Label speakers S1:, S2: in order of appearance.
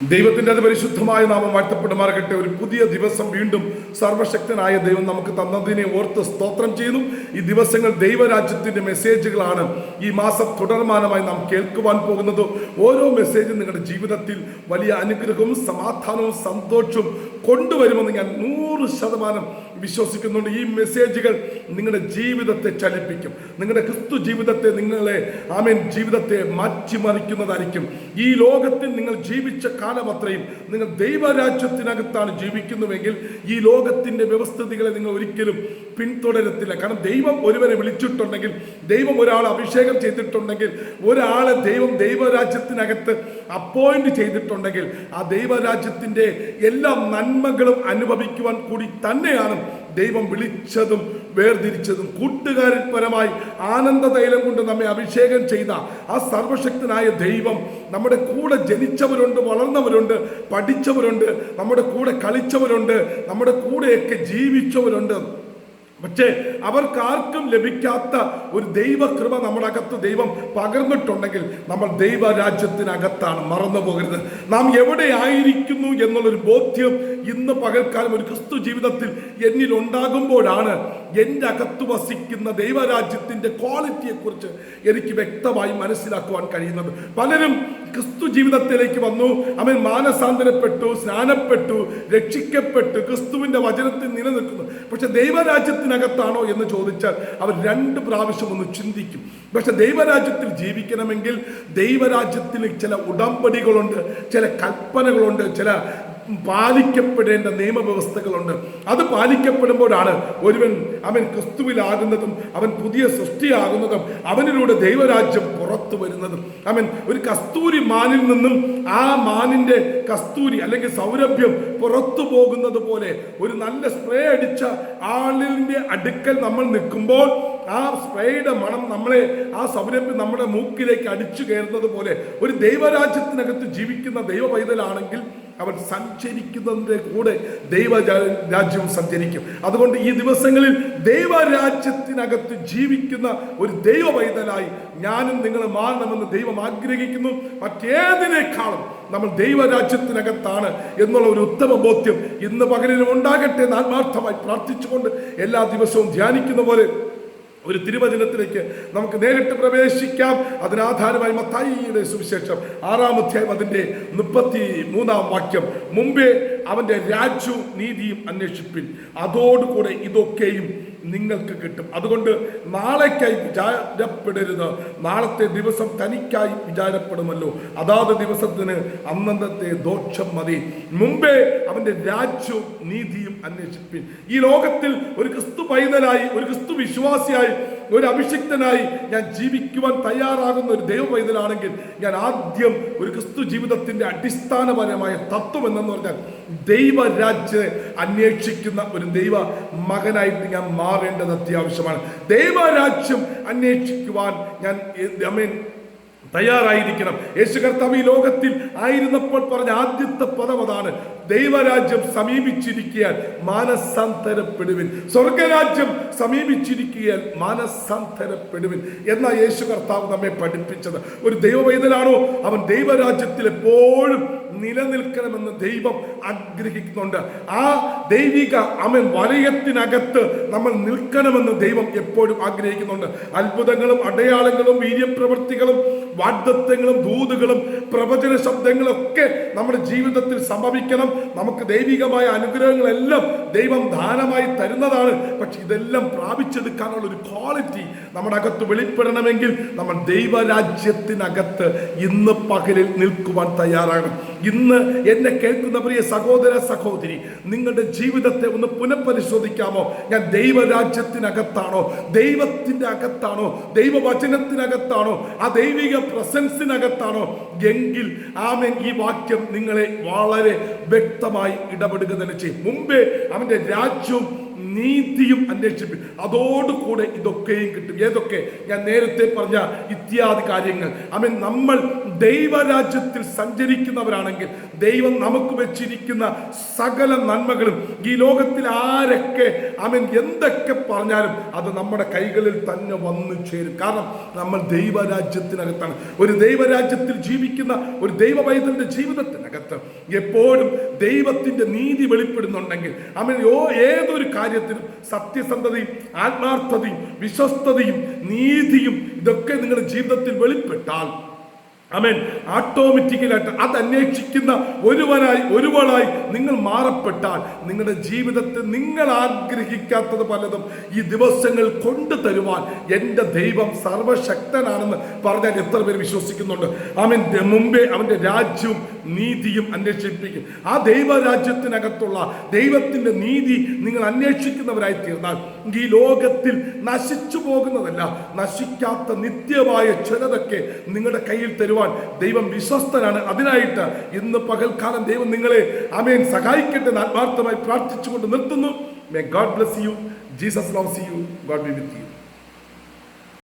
S1: ദൈവത്തിന്റെ അതിപരിശുദ്ധമായ നാമം വാഴ്ത്തപ്പെടുമാറാകട്ടെ. ഒരു പുതിയ ദിവസം വീണ്ടും സർവശക്തനായ ദൈവം നമുക്ക് തന്നതിനെ ഓർത്ത് സ്തോത്രം ചെയ്യുന്നു. ഈ ദിവസങ്ങൾ ദൈവരാജ്യത്തിന്റെ മെസ്സേജുകളാണ് ഈ മാസം തുടർമാനമായി നാം കേൾക്കുവാൻ പോകുന്നത്. ഓരോ മെസ്സേജും നിങ്ങളുടെ ജീവിതത്തിൽ വലിയ അനുഗ്രഹവും സമാധാനവും സന്തോഷവും കൊണ്ടുവരുമെന്ന് ഞാൻ നൂറ് ശതമാനം വിശ്വസിക്കുന്നുണ്ട്. ഈ മെസ്സേജുകൾ നിങ്ങളുടെ ജീവിതത്തെ ചലിപ്പിക്കും. നിങ്ങളുടെ ക്രിസ്തു ജീവിതത്തെ നിങ്ങളെ ആമേൻ ജീവിതത്തെ മാറ്റിമറിക്കുന്നതായിരിക്കും. ഈ ലോകത്തിൽ നിങ്ങൾ ജീവിച്ച കാലം അത്രയും നിങ്ങൾ ദൈവരാജ്യത്തിനകത്താണ് ജീവിക്കുന്നുവെങ്കിൽ ഈ ലോകത്തിന്റെ വ്യവസ്ഥിതികളെ നിങ്ങൾ ഒരിക്കലും പിന്തുടരത്തില്ല. കാരണം ദൈവം ഒരുവനെ വിളിച്ചിട്ടുണ്ടെങ്കിൽ ദൈവം ഒരാളെ അഭിഷേകം ചെയ്തിട്ടുണ്ടെങ്കിൽ ഒരാളെ ദൈവം ദൈവരാജ്യത്തിനകത്ത് അപ്പോയിന്റ് ചെയ്തിട്ടുണ്ടെങ്കിൽ ആ ദൈവരാജ്യത്തിന്റെ എല്ലാ നന്മകളും അനുഭവിക്കുവാൻ കൂടി തന്നെയാണ് ദൈവം വിളിച്ചതും വേർതിരിച്ചതും. കൂട്ടുകാരിൽ പരമായി ആനന്ദ തൈലം കൊണ്ട് നമ്മെ അഭിഷേകം ചെയ്ത ആ സർവശക്തനായ ദൈവം നമ്മുടെ കൂടെ ജനിച്ചവരുണ്ട് വളർന്നവരുണ്ട് പഠിച്ചവരുണ്ട് നമ്മുടെ കൂടെ കളിച്ചവരുണ്ട് നമ്മുടെ കൂടെയൊക്കെ ജീവിച്ചവരുണ്ട്. പക്ഷേ അവർക്കാർക്കും ലഭിക്കാത്ത ഒരു ദൈവകൃപ നമ്മുടെ അകത്ത് ദൈവം പകർന്നിട്ടുണ്ടെങ്കിൽ നമ്മൾ ദൈവരാജ്യത്തിനകത്താണ് മറന്നു പോകരുത് നാം എവിടെ ആയിരിക്കുന്നു എന്നുള്ളൊരു ബോധ്യം ഇന്ന് പകൽക്കാലം ഒരു ക്രിസ്തു ജീവിതത്തിൽ എന്നിൽ ഉണ്ടാകുമ്പോഴാണ് എന്റെ അകത്ത് വസിക്കുന്ന ദൈവരാജ്യത്തിന്റെ ക്വാളിറ്റിയെക്കുറിച്ച് എനിക്ക് വ്യക്തമായി മനസ്സിലാക്കുവാൻ കഴിയുന്നത്. പലരും ക്രിസ്തു ജീവിതത്തിലേക്ക് വന്നു. അവൻ മാനസാന്തരപ്പെട്ടു സ്നാനപ്പെട്ടു രക്ഷിക്കപ്പെട്ടു. ക്രിസ്തുവിന്റെ വചനത്തിൽ നിലനിൽക്കുന്നു. പക്ഷെ ദൈവരാജ്യത്തിനകത്താണോ എന്ന് ചോദിച്ചാൽ അവർ രണ്ട് പ്രാവശ്യം ഒന്ന് ചിന്തിക്കും. പക്ഷെ ദൈവരാജ്യത്തിൽ ജീവിക്കണമെങ്കിൽ ദൈവരാജ്യത്തിന് ചില ഉടമ്പടികളുണ്ട് ചില കൽപ്പനകളുണ്ട് ചില പാലിക്കപ്പെടേണ്ട നിയമവ്യവസ്ഥകളുണ്ട്. അത് പാലിക്കപ്പെടുമ്പോഴാണ് ഒരുവൻ അവൻ ക്രിസ്തുവിലാകുന്നതും അവൻ പുതിയ സൃഷ്ടിയാകുന്നതും അവനിലൂടെ ദൈവരാജ്യം പുറത്തു വരുന്നതും. അവൻ ഒരു കസ്തൂരി മാനിൽ നിന്നും ആ മാനിന്റെ കസ്തൂരി അല്ലെങ്കിൽ സൗരഭ്യം പുറത്തു പോകുന്നത് പോലെ ഒരു നല്ല സ്പ്രേ അടിച്ച ആളിന്റെ അടുക്കൽ നമ്മൾ നിൽക്കുമ്പോൾ ആ സ്പ്രേയുടെ മണം നമ്മളെ ആ സൗരഭ്യം നമ്മുടെ മൂക്കിലേക്ക് അടിച്ചു കയറുന്നത് പോലെ ഒരു ദൈവരാജ്യത്തിനകത്ത് ജീവിക്കുന്ന ദൈവ പൈതലാണെങ്കിൽ അവൻ സഞ്ചരിക്കുന്നതിന്റെ കൂടെ ദൈവ രാജ്യവും സഞ്ചരിക്കും. അതുകൊണ്ട് ഈ ദിവസങ്ങളിൽ ദൈവരാജ്യത്തിനകത്ത് ജീവിക്കുന്ന ഒരു ദൈവ പൈതലായി ഞാനും നിങ്ങൾ മാറണമെന്ന് ദൈവം ആഗ്രഹിക്കുന്നു. മറ്റേതിനേക്കാളും നമ്മൾ ദൈവരാജ്യത്തിനകത്താണ് എന്നുള്ള ഒരു ഉത്തമ ബോധ്യം ഇന്ന് പകലിലും ഉണ്ടാകട്ടെ എന്ന് ആത്മാർത്ഥമായി പ്രാർത്ഥിച്ചുകൊണ്ട് എല്ലാ ദിവസവും ധ്യാനിക്കുന്ന പോലെ ഒരു തിരുവചനത്തിലേക്ക് നമുക്ക് നേരിട്ട് പ്രവേശിക്കാം. അതിനാധാരമായി മത്തായിയുടെ സുവിശേഷം ആറാം അധ്യായം അതിന്റെ മുപ്പത്തി മൂന്നാം വാക്യം. മുമ്പേ അവന്റെ രാജ്യവും നീതിയും അന്വേഷിപ്പിൻ. അതോടുകൂടെ ഇതൊക്കെയും നിങ്ങൾക്ക് കിട്ടും. അതുകൊണ്ട് നാളേക്കായി വിചാരപ്പെടരുത്. നാളത്തെ ദിവസം തനിക്കായി വിചാരപ്പെടുമല്ലോ. അതാത് ദിവസത്തിന് അന്നന്നത്തെ ദോഷം മതി. മുമ്പേ അവന്റെ രാജ്യവും നീതിയും അന്വേഷിപ്പിൻ. ഈ ലോകത്തിൽ ഒരു ക്രിസ്തു പൈതലായി ഒരു ക്രിസ്തു വിശ്വാസിയായി ഒരു അഭിഷിക്തനായി ഞാൻ ജീവിക്കുവാൻ തയ്യാറാകുന്ന ഒരു ദൈവ വൈദ്യനാണെങ്കിൽ ഞാൻ ആദ്യം ഒരു ക്രിസ്തു ജീവിതത്തിന്റെ അടിസ്ഥാനപരമായ തത്വം എന്നെന്ന് പറഞ്ഞാൽ ദൈവരാജ്യത്തെ അന്വേഷിക്കുന്ന ഒരു ദൈവ മകനായിട്ട് ഞാൻ മാറേണ്ടത് അത്യാവശ്യമാണ്. ദൈവരാജ്യം അന്വേഷിക്കുവാൻ ഞാൻ അമേൻ തയ്യാറായിരിക്കണം. യേശു കർത്താവ് ഈ ലോകത്തിൽ ആയിരുന്നപ്പോൾ പറഞ്ഞ ആദ്യത്തെ പദം അതാണ്. ദൈവരാജ്യം സമീപിച്ചിരിക്കാൻ മാനസാന്തരപ്പെടുവിൻ. സ്വർഗരാജ്യം സമീപിച്ചിരിക്കാൻ മാനസാന്തരപ്പെടുവിൻ എന്ന യേശു കർത്താവ് നമ്മെ പഠിപ്പിച്ചത്. ഒരു ദൈവവൈതലാണോ അവൻ ദൈവരാജ്യത്തിൽ എപ്പോഴും നിലനിൽക്കണമെന്ന് ദൈവം ആഗ്രഹിക്കുന്നുണ്ട്. ആ ദൈവിക അമൻ വലയത്തിനകത്ത് നമ്മൾ നിൽക്കണമെന്ന് ദൈവം എപ്പോഴും ആഗ്രഹിക്കുന്നുണ്ട്. അത്ഭുതങ്ങളും അടയാളങ്ങളും വീര്യപ്രവൃത്തികളും വാഗ്ദത്വങ്ങളും ദൂതുകളും പ്രവചന ശബ്ദങ്ങളും ഒക്കെ നമ്മുടെ ജീവിതത്തിൽ സംഭവിക്കണം. നമുക്ക് ദൈവികമായ അനുഗ്രഹങ്ങളെല്ലാം ദൈവം ദാനമായി തരുന്നതാണ്. പക്ഷെ ഇതെല്ലാം പ്രാപിച്ചെടുക്കാനുള്ള ഒരു ക്വാളിറ്റി നമ്മുടെ അകത്ത് വെളിപ്പെടണമെങ്കിൽ നമ്മൾ ദൈവരാജ്യത്തിനകത്ത് ഇന്ന് പകലിൽ നിൽക്കുവാൻ തയ്യാറാകണം. ഇന്ന് എന്നെ കേൾക്കുന്ന പ്രിയ സഹോദര സഹോദരി നിങ്ങളുടെ ജീവിതത്തെ ഒന്ന് പുനഃപരിശോധിക്കാമോ? ഞാൻ ദൈവരാജ്യത്തിനകത്താണോ? ദൈവത്തിന്റെ അകത്താണോ? ദൈവവചനത്തിനകത്താണോ? ആ ദൈവിക പ്രസൻസിനകത്താണോ? എങ്കിൽ ആമൻ ഈ വാക്യം നിങ്ങളെ വളരെ വ്യക്തമായി ഇടപെടുക തന്നെ ചെയ്യും. മുമ്പേ അവന്റെ രാജ്യവും നീതിയും അന്വേഷിപ്പിൻ അതോടുകൂടെ ഇതൊക്കെയും കിട്ടും. ഏതൊക്കെ? ഞാൻ നേരത്തെ പറഞ്ഞ ഇത്യാദി കാര്യങ്ങൾ. അമീൻ നമ്മൾ ദൈവരാജ്യത്തിൽ സഞ്ചരിക്കുന്നവരാണെങ്കിൽ ദൈവം നമുക്ക് വെച്ചിരിക്കുന്ന സകല നന്മകളും ഈ ലോകത്തിൽ ആരൊക്കെ അമീൻ എന്തൊക്കെ പറഞ്ഞാലും അത് നമ്മുടെ കൈകളിൽ തന്നെ വന്നു ചേരും. കാരണം നമ്മൾ ദൈവരാജ്യത്തിനകത്താണ്. ഒരു ദൈവരാജ്യത്തിൽ ജീവിക്കുന്ന ഒരു ദൈവവൈദ്യന്റെ ജീവിതത്തിനകത്ത് എപ്പോഴും ദൈവത്തിന്റെ നീതി വെളിപ്പെടുന്നുണ്ടെങ്കിൽ അമീൻ ഓ- ഏതൊരു കാര്യത്തിനും സത്യസന്ധതയും ആത്മാർത്ഥതയും വിശ്വസ്തതയും നീതിയും ഇതൊക്കെ നിങ്ങളുടെ ജീവിതത്തിൽ വെളിപ്പെട്ടാൽ അമേൻ ആട്ടോമാറ്റിക്കലായിട്ട് അത് അന്വേഷിക്കുന്ന ഒരുവനായി ഒരുവളായി നിങ്ങൾ മാറപ്പെട്ടാൽ നിങ്ങളുടെ ജീവിതത്തിൽ നിങ്ങൾ ആഗ്രഹിക്കാത്തത് പലതും ഈ ദിവസങ്ങൾ കൊണ്ടു തരുവാൻ എന്റെ ദൈവം സർവശക്തനാണെന്ന് പറഞ്ഞാൽ എത്ര പേര് വിശ്വസിക്കുന്നുണ്ട്. അവൻ മുമ്പേ അവന്റെ രാജ്യവും നീതിയും അന്വേഷിപ്പിക്കും. ആ ദൈവരാജ്യത്തിനകത്തുള്ള ദൈവത്തിന്റെ നീതി നിങ്ങൾ അന്വേഷിക്കുന്നവരായി തീർന്നാൽ ഈ ലോകത്തിൽ നശിച്ചു പോകുന്നതല്ല നശിക്കാത്ത നിത്യമായ ചിലതൊക്കെ നിങ്ങളുടെ കയ്യിൽ തരുവാൻ ദൈവം വിശ്വസ്തനാണ്. അതിനായിട്ട് ഇന്ന് പകൽക്കാലം ദൈവം നിങ്ങളെ അമേൻ സഹായിക്കട്ടെ ആത്മാർത്ഥമായി പ്രാർത്ഥിച്ചുകൊണ്ട് നിർത്തുന്നു. May God bless you Jesus loves you God be with you